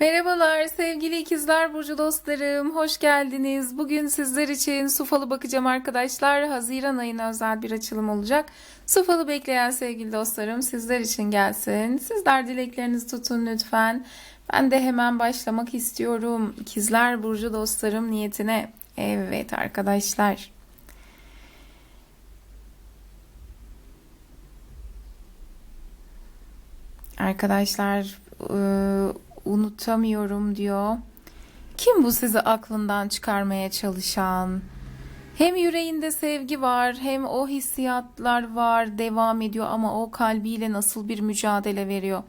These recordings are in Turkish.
Merhabalar sevgili ikizler burcu dostlarım. Hoş geldiniz. Bugün sizler için su falı bakacağım arkadaşlar. Haziran ayına özel bir açılım olacak. Su falı bekleyen sevgili dostlarım sizler için gelsin. Sizler dileklerinizi tutun lütfen. Ben de hemen başlamak istiyorum. İkizler burcu dostlarım niyetine. Evet arkadaşlar. Arkadaşlar ıı, unutamıyorum diyor. Kim bu sizi aklından çıkarmaya çalışan? Hem yüreğinde sevgi var, hem o hissiyatlar var, devam ediyor ama o kalbiyle nasıl bir mücadele veriyor?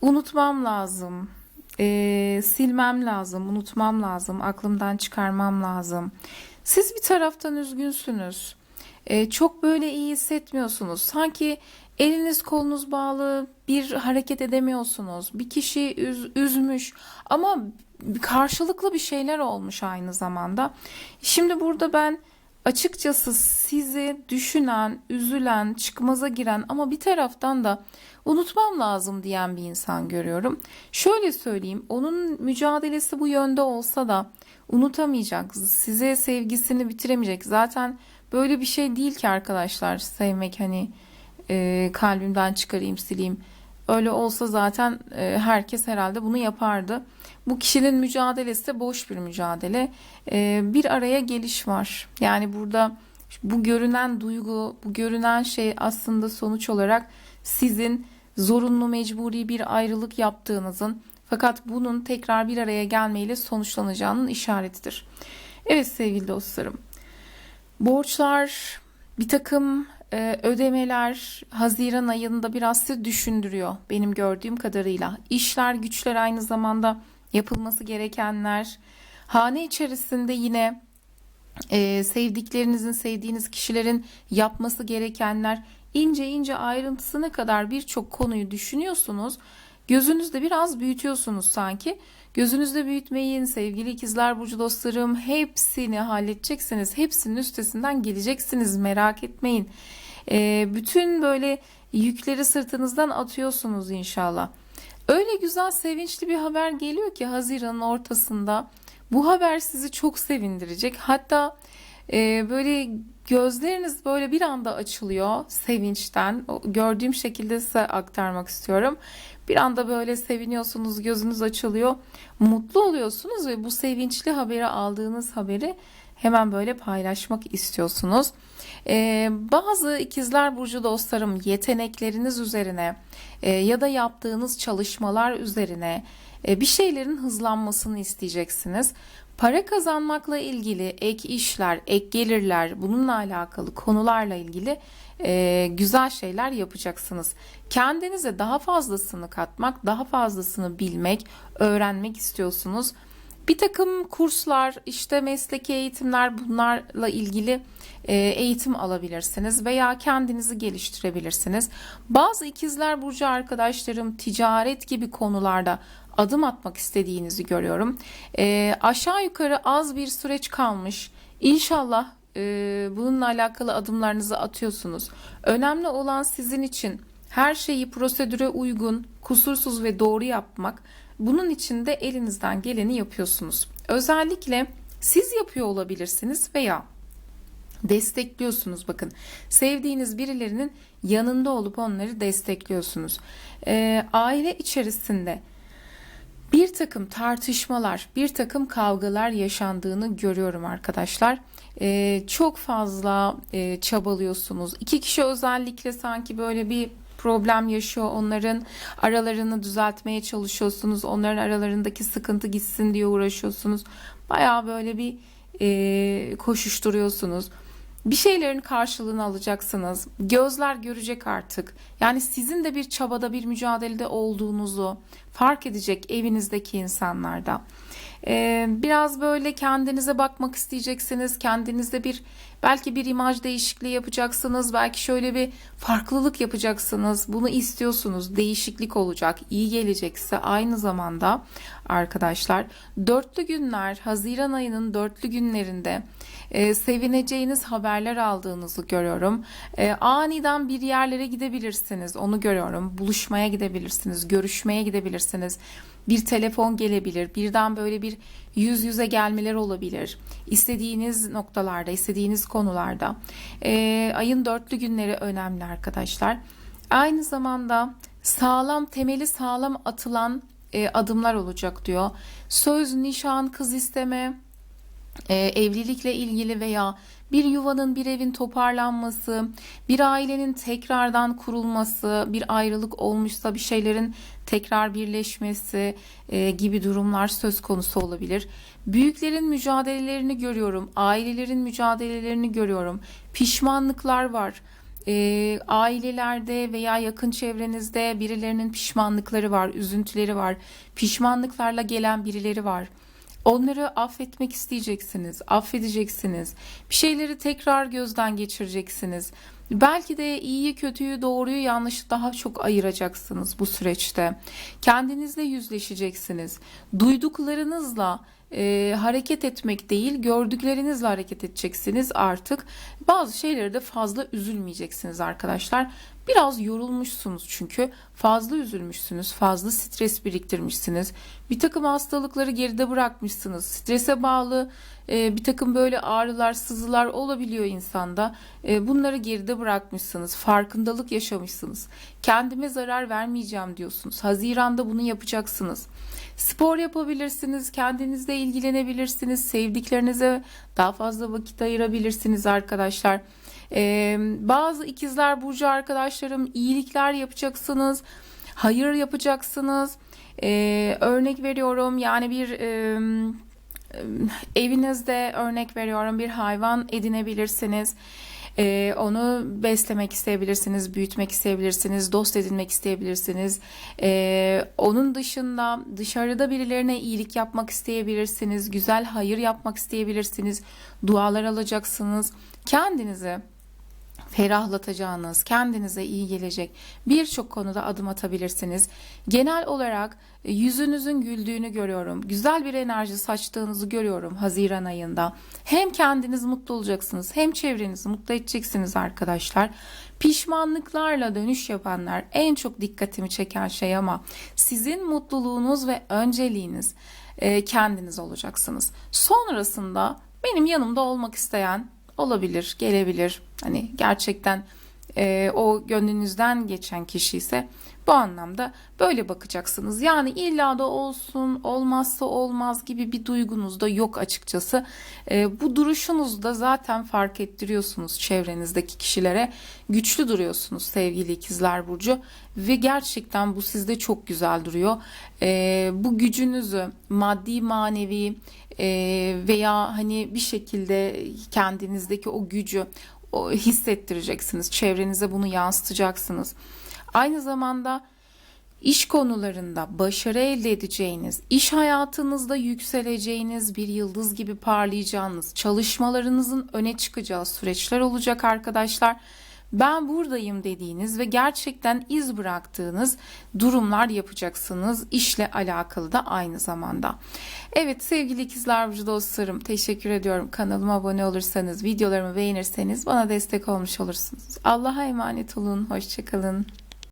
Unutmam lazım, ee, silmem lazım, unutmam lazım, aklımdan çıkarmam lazım. Siz bir taraftan üzgünsünüz. Ee, çok böyle iyi hissetmiyorsunuz. Sanki eliniz kolunuz bağlı, bir hareket edemiyorsunuz. Bir kişi üz- üzmüş ama karşılıklı bir şeyler olmuş aynı zamanda. Şimdi burada ben açıkçası sizi düşünen, üzülen, çıkmaza giren ama bir taraftan da unutmam lazım diyen bir insan görüyorum. Şöyle söyleyeyim, onun mücadelesi bu yönde olsa da unutamayacak, size sevgisini bitiremeyecek. Zaten böyle bir şey değil ki arkadaşlar sevmek hani e, kalbimden çıkarayım sileyim. Öyle olsa zaten e, herkes herhalde bunu yapardı. Bu kişinin mücadelesi de boş bir mücadele. E, bir araya geliş var. Yani burada bu görünen duygu, bu görünen şey aslında sonuç olarak sizin zorunlu mecburi bir ayrılık yaptığınızın fakat bunun tekrar bir araya gelmeyle sonuçlanacağının işaretidir. Evet sevgili dostlarım. Borçlar, bir takım e, ödemeler Haziran ayında biraz sizi düşündürüyor benim gördüğüm kadarıyla. İşler, güçler aynı zamanda yapılması gerekenler. Hane içerisinde yine e, sevdiklerinizin, sevdiğiniz kişilerin yapması gerekenler ince ince ayrıntısına kadar birçok konuyu düşünüyorsunuz. Gözünüzde biraz büyütüyorsunuz sanki. Gözünüzde büyütmeyin sevgili ikizler burcu dostlarım. Hepsini halledeceksiniz. Hepsinin üstesinden geleceksiniz. Merak etmeyin. Ee, bütün böyle yükleri sırtınızdan atıyorsunuz inşallah. Öyle güzel sevinçli bir haber geliyor ki Haziran'ın ortasında. Bu haber sizi çok sevindirecek. Hatta e, böyle gözleriniz böyle bir anda açılıyor sevinçten. O, gördüğüm şekilde size aktarmak istiyorum. Bir anda böyle seviniyorsunuz, gözünüz açılıyor, mutlu oluyorsunuz ve bu sevinçli haberi aldığınız haberi hemen böyle paylaşmak istiyorsunuz. Ee, bazı ikizler burcu dostlarım yetenekleriniz üzerine e, ya da yaptığınız çalışmalar üzerine e, bir şeylerin hızlanmasını isteyeceksiniz. Para kazanmakla ilgili ek işler, ek gelirler, bununla alakalı konularla ilgili e, güzel şeyler yapacaksınız. Kendinize daha fazlasını katmak, daha fazlasını bilmek, öğrenmek istiyorsunuz. Bir takım kurslar, işte mesleki eğitimler bunlarla ilgili e, eğitim alabilirsiniz veya kendinizi geliştirebilirsiniz. Bazı ikizler burcu arkadaşlarım ticaret gibi konularda adım atmak istediğinizi görüyorum. E, aşağı yukarı az bir süreç kalmış. İnşallah e, bununla alakalı adımlarınızı atıyorsunuz. Önemli olan sizin için her şeyi prosedüre uygun, kusursuz ve doğru yapmak. Bunun için de elinizden geleni yapıyorsunuz. Özellikle siz yapıyor olabilirsiniz veya destekliyorsunuz bakın. Sevdiğiniz birilerinin yanında olup onları destekliyorsunuz. Ee, aile içerisinde bir takım tartışmalar, bir takım kavgalar yaşandığını görüyorum arkadaşlar. Ee, çok fazla e, çabalıyorsunuz. İki kişi özellikle sanki böyle bir problem yaşıyor. Onların aralarını düzeltmeye çalışıyorsunuz. Onların aralarındaki sıkıntı gitsin diye uğraşıyorsunuz. Baya böyle bir e, koşuşturuyorsunuz. Bir şeylerin karşılığını alacaksınız. Gözler görecek artık. Yani sizin de bir çabada, bir mücadelede olduğunuzu fark edecek evinizdeki insanlarda. Ee, biraz böyle kendinize bakmak isteyeceksiniz. Kendinizde bir belki bir imaj değişikliği yapacaksınız. Belki şöyle bir farklılık yapacaksınız. Bunu istiyorsunuz. Değişiklik olacak. iyi gelecekse aynı zamanda arkadaşlar dörtlü günler Haziran ayının dörtlü günlerinde e, sevineceğiniz haberler aldığınızı görüyorum. E, aniden bir yerlere gidebilirsiniz. Onu görüyorum. Buluşmaya gidebilirsiniz. Görüşmeye gidebilirsiniz. bir telefon gelebilir. Birden böyle bir yüz yüze gelmeler olabilir. İstediğiniz noktalarda, istediğiniz konularda. Ee, ayın dörtlü günleri önemli arkadaşlar. Aynı zamanda sağlam temeli sağlam atılan e, adımlar olacak diyor. Söz, nişan, kız isteme, e, evlilikle ilgili veya bir yuvanın bir evin toparlanması, bir ailenin tekrardan kurulması, bir ayrılık olmuşsa bir şeylerin tekrar birleşmesi e, gibi durumlar söz konusu olabilir. Büyüklerin mücadelelerini görüyorum, ailelerin mücadelelerini görüyorum. Pişmanlıklar var. E, ailelerde veya yakın çevrenizde birilerinin pişmanlıkları var, üzüntüleri var. Pişmanlıklarla gelen birileri var. Onları affetmek isteyeceksiniz, affedeceksiniz. Bir şeyleri tekrar gözden geçireceksiniz. Belki de iyiyi, kötüyü, doğruyu, yanlışı daha çok ayıracaksınız bu süreçte. Kendinizle yüzleşeceksiniz. Duyduklarınızla e, hareket etmek değil, gördüklerinizle hareket edeceksiniz artık. Bazı şeyleri de fazla üzülmeyeceksiniz arkadaşlar. Biraz yorulmuşsunuz çünkü fazla üzülmüşsünüz, fazla stres biriktirmişsiniz. Bir takım hastalıkları geride bırakmışsınız. Strese bağlı e, bir takım böyle ağrılar, sızılar olabiliyor insanda. E, bunları geride bırakmışsınız. Farkındalık yaşamışsınız. Kendime zarar vermeyeceğim diyorsunuz. Haziranda bunu yapacaksınız. Spor yapabilirsiniz, kendinizle ilgilenebilirsiniz, sevdiklerinize daha fazla vakit ayırabilirsiniz arkadaşlar. Ee, bazı ikizler burcu arkadaşlarım iyilikler yapacaksınız, hayır yapacaksınız. Ee, örnek veriyorum yani bir e, evinizde örnek veriyorum bir hayvan edinebilirsiniz. Ee, onu beslemek isteyebilirsiniz, büyütmek isteyebilirsiniz, dost edinmek isteyebilirsiniz. Ee, onun dışında dışarıda birilerine iyilik yapmak isteyebilirsiniz, güzel hayır yapmak isteyebilirsiniz, dualar alacaksınız. Kendinizi ferahlatacağınız, kendinize iyi gelecek birçok konuda adım atabilirsiniz. Genel olarak e, yüzünüzün güldüğünü görüyorum. Güzel bir enerji saçtığınızı görüyorum Haziran ayında. Hem kendiniz mutlu olacaksınız hem çevrenizi mutlu edeceksiniz arkadaşlar. Pişmanlıklarla dönüş yapanlar en çok dikkatimi çeken şey ama sizin mutluluğunuz ve önceliğiniz e, kendiniz olacaksınız. Sonrasında benim yanımda olmak isteyen olabilir, gelebilir. Hani gerçekten e, o gönlünüzden geçen kişi ise bu anlamda böyle bakacaksınız. Yani illa da olsun, olmazsa olmaz gibi bir duygunuz da yok açıkçası. E, bu duruşunuzda zaten fark ettiriyorsunuz çevrenizdeki kişilere. Güçlü duruyorsunuz sevgili ikizler burcu ve gerçekten bu sizde çok güzel duruyor. E, bu gücünüzü maddi manevi veya hani bir şekilde kendinizdeki o gücü hissettireceksiniz. Çevrenize bunu yansıtacaksınız. Aynı zamanda iş konularında başarı elde edeceğiniz, iş hayatınızda yükseleceğiniz, bir yıldız gibi parlayacağınız, çalışmalarınızın öne çıkacağı süreçler olacak arkadaşlar. Ben buradayım dediğiniz ve gerçekten iz bıraktığınız durumlar yapacaksınız. işle alakalı da aynı zamanda. Evet sevgili ikizler burcu dostlarım teşekkür ediyorum. Kanalıma abone olursanız, videolarımı beğenirseniz bana destek olmuş olursunuz. Allah'a emanet olun. Hoşçakalın.